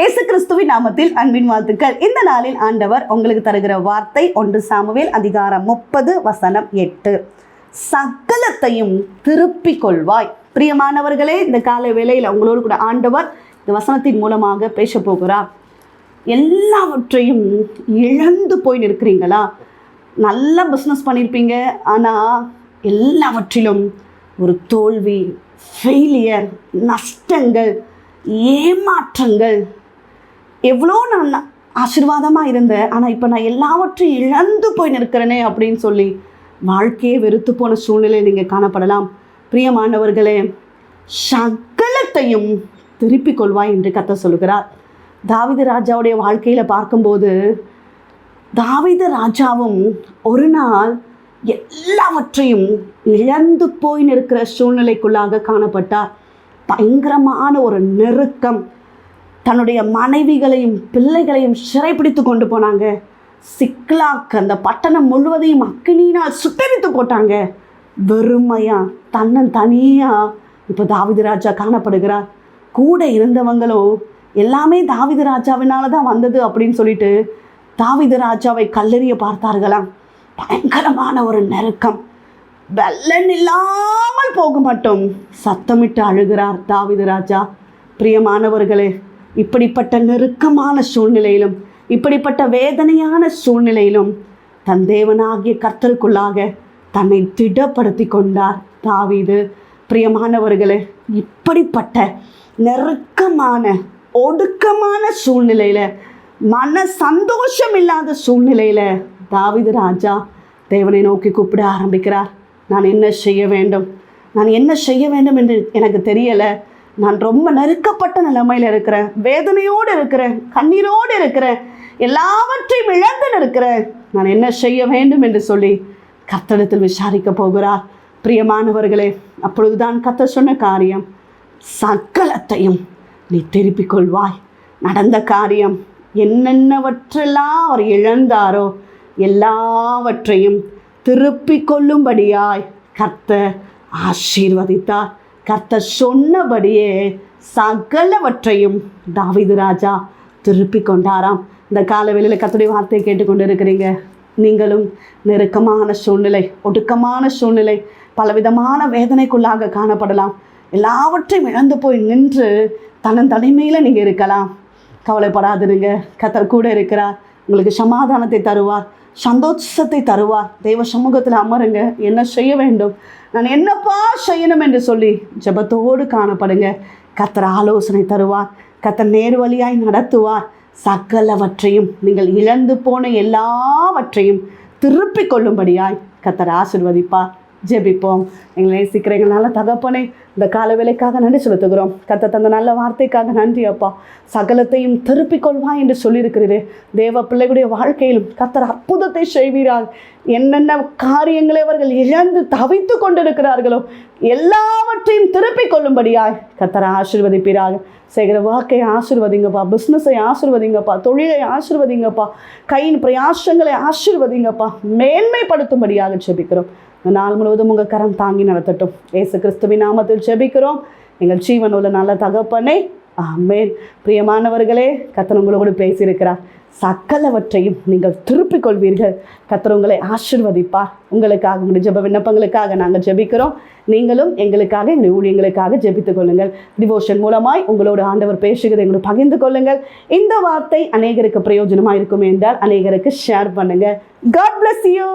இயேசு கிறிஸ்துவின் நாமத்தில் அன்பின் வாழ்த்துக்கள். இந்த நாளில் ஆண்டவர் உங்களுக்கு தருகிற வார்த்தை ஒன்று சாமுவேல் அதிகாரம் முப்பது வசனம் எட்டு. சகலத்தையும் திருப்பிக் கொள்வாய். பிரியமானவர்களே இந்த கால வேளையில் உங்களோடு கூட ஆண்டவர் இந்த வசனத்தின் மூலமாக பேச போகிறார். எல்லாவற்றையும் இழந்து போய் நிற்கிறீங்களா? நல்ல பிஸ்னஸ் பண்ணியிருப்பீங்க ஆனால் எல்லாவற்றிலும் ஒரு தோல்வி ஃபெயிலியர் நஷ்டங்கள் ஏமாற்றங்கள் எவ்வளோ நான் ஆசிர்வாதமாக இருந்தேன். ஆனால் இப்போ நான் எல்லாவற்றையும் இழந்து போய் நிற்கிறேனே அப்படின்னு சொல்லி வாழ்க்கையே வெறுத்து போன சூழ்நிலை நீங்கள் காணப்படலாம். பிரியமானவர்களே சகலத்தையும் திருப்பிக் கொள்வாய் என்று கத்த சொல்கிறார் தாவித ராஜாவுடைய வாழ்க்கையில் பார்க்கும்போது தாவித ராஜாவும் ஒரு நாள் எல்லாவற்றையும் இழந்து போய் நிற்கிற சூழ்நிலைக்குள்ளாக காணப்பட்டார். பயங்கரமான ஒரு நெருக்கம். தன்னுடைய மனைவிகளையும் பிள்ளைகளையும் சிறைப்பிடித்து கொண்டு போனாங்க. சிக்லாக் அந்த பட்டணம் முழுவதையும் அக்கினியினால் சுட்டரித்து போட்டாங்க. வெறுமையா தன்னன் தனியா இப்போ தாவித ராஜா காணப்படுகிறார். கூட இருந்தவங்களோ எல்லாமே தாவித ராஜாவினால தான் வந்தது அப்படின்னு சொல்லிட்டு தாவித ராஜாவை கல்லெறிய பார்த்தார்களாம். பயங்கரமான ஒரு நெருக்கம். வெள்ளன் இல்லாமல் போக மட்டும் சத்தமிட்டு அழுகிறார் தாவித ராஜா. பிரியமானவர்களே இப்படிப்பட்ட நெருக்கமான சூழ்நிலையிலும் இப்படிப்பட்ட வேதனையான சூழ்நிலையிலும் தன் தேவனாகிய கர்த்தருக்குள்ளாக தன்னை திடப்படுத்தி கொண்டார் தாவீது. பிரியமானவர்களே இப்படிப்பட்ட நெருக்கமான ஒடுக்கமான சூழ்நிலையில் மன சந்தோஷம் இல்லாத சூழ்நிலையில் தாவிது ராஜா தேவனை நோக்கி கூப்பிட ஆரம்பிக்கிறார். நான் என்ன செய்ய வேண்டும்? நான் என்ன செய்ய வேண்டும் என்று எனக்கு தெரியலை. நான் ரொம்ப நெருக்கப்பட்ட நிலைமையில் இருக்கிறேன். வேதனையோடு இருக்கிறேன். கண்ணீரோடு இருக்கிறேன். எல்லாவற்றையும் இழந்து இருக்கிறேன் நான் என்ன செய்ய வேண்டும் என்று சொல்லி கத்தடத்தில் விசாரிக்க போகிறார். பிரியமானவர்களே அப்பொழுதுதான் கத்த சொன்ன காரியம் சகலத்தையும் நீ திருப்பிக் கொள்வாய். நடந்த காரியம் என்னென்னவற்றெல்லாம் அவர் இழந்தாரோ எல்லாவற்றையும் திருப்பிக் கொள்ளும்படியாய் கத்த ஆசீர்வதித்தார். கர்த்தர் சொன்னபடியே சகலவற்றையும் தாவிது ராஜா திருப்பி கொண்டாராம். இந்த காலவெளியில் கத்துடைய வார்த்தையை கேட்டுக்கொண்டு இருக்கிறீங்க நீங்களும் நெருக்கமான சூழ்நிலை ஒடுக்கமான சூழ்நிலை பலவிதமான வேதனைக்குள்ளாக காணப்படலாம். எல்லாவற்றையும் இழந்து போய் நின்று தன்னன் தனிமையில் நீங்கள் இருக்கலாம். கவலைப்படாதிருங்க. கத்தர் கூட இருக்கிறார். உங்களுக்கு சமாதானத்தை தருவார். சந்தோஷத்தை தருவார் தெய்வ சமூகத்தில் அமருங்க. என்ன செய்ய வேண்டும்? நான் என்னப்பா செய்யணும் என்று சொல்லி ஜெபத்தோடு காணப்படுங்க. கத்தர் ஆலோசனை தருவார். கத்தர் நேர்வழியாய் நடத்துவார். சகலவற்றையும் நீங்கள் இழந்து போன எல்லாவற்றையும் திருப்பிக் கொள்ளும்படியாய் கத்தர் ஆசிர்வதிப்பார். ஜெபிப்போம். எங்களை நேசிக்கிற எங்கள் நல்ல தகப்பனே இந்த கால வேலைக்காக நன்றி செலுத்துகிறோம். கத்த தந்த நல்ல வார்த்தைக்காக நன்றி அப்பா. சகலத்தையும் திருப்பிக் கொள்வா என்று சொல்லியிருக்கிறீரே. தேவ பிள்ளைகளுடைய வாழ்க்கையிலும் கத்தர் அற்புதத்தை செய்வீரார் என்னென்ன காரியங்களை அவர்கள் இழந்து தவித்து கொண்டிருக்கிறார்களோ எல்லாவற்றையும் திருப்பிக் கொள்ளும்படியாய் கத்தரை ஆசிர்வதிப்பீராக. செய்கிற வாக்கை ஆசிர்வதிங்கப்பா பிஸ்னஸை ஆசிர்வதிங்கப்பா தொழிலை ஆசிர்வதிங்கப்பா கையின் பிரயாசங்களை ஆசிர்வதிங்கப்பா மேன்மைப்படுத்தும்படியாக ஜெபிக்கிறோம். நாள் முழுவதும் உங்கள் கரம் தாங்கி நடத்தட்டும். ஏசு கிறிஸ்துவின் நாமத்தில் ஜெபிக்கிறோம். எங்கள் ஜீவன் உள்ள நல்ல தகப்பனை ஆமேன். பிரியமானவர்களே கத்தர் உங்களோடு பேசியிருக்கிறார். சக்கலவற்றையும் நீங்கள் திருப்பிக் கொள்வீர்கள். கத்தர் உங்களை ஆசிர்வதிப்பார். உங்களுக்காக உங்களுடைய ஜெப விண்ணப்பங்களுக்காக நாங்கள் ஜெபிக்கிறோம். நீங்களும் எங்களுக்காக எங்களுடைய ஊழியங்களுக்காக ஜெபித்துக் கொள்ளுங்கள். டிவோஷன் மூலமாய் உங்களோட ஆண்டவர் பேசுகிறதை எங்களோட பகிர்ந்து கொள்ளுங்கள். இந்த வார்த்தை அநேகருக்கு பிரயோஜனமாக இருக்கும் என்றால் அநேகருக்கு ஷேர் பண்ணுங்கள் காட் பிளஸ் யூ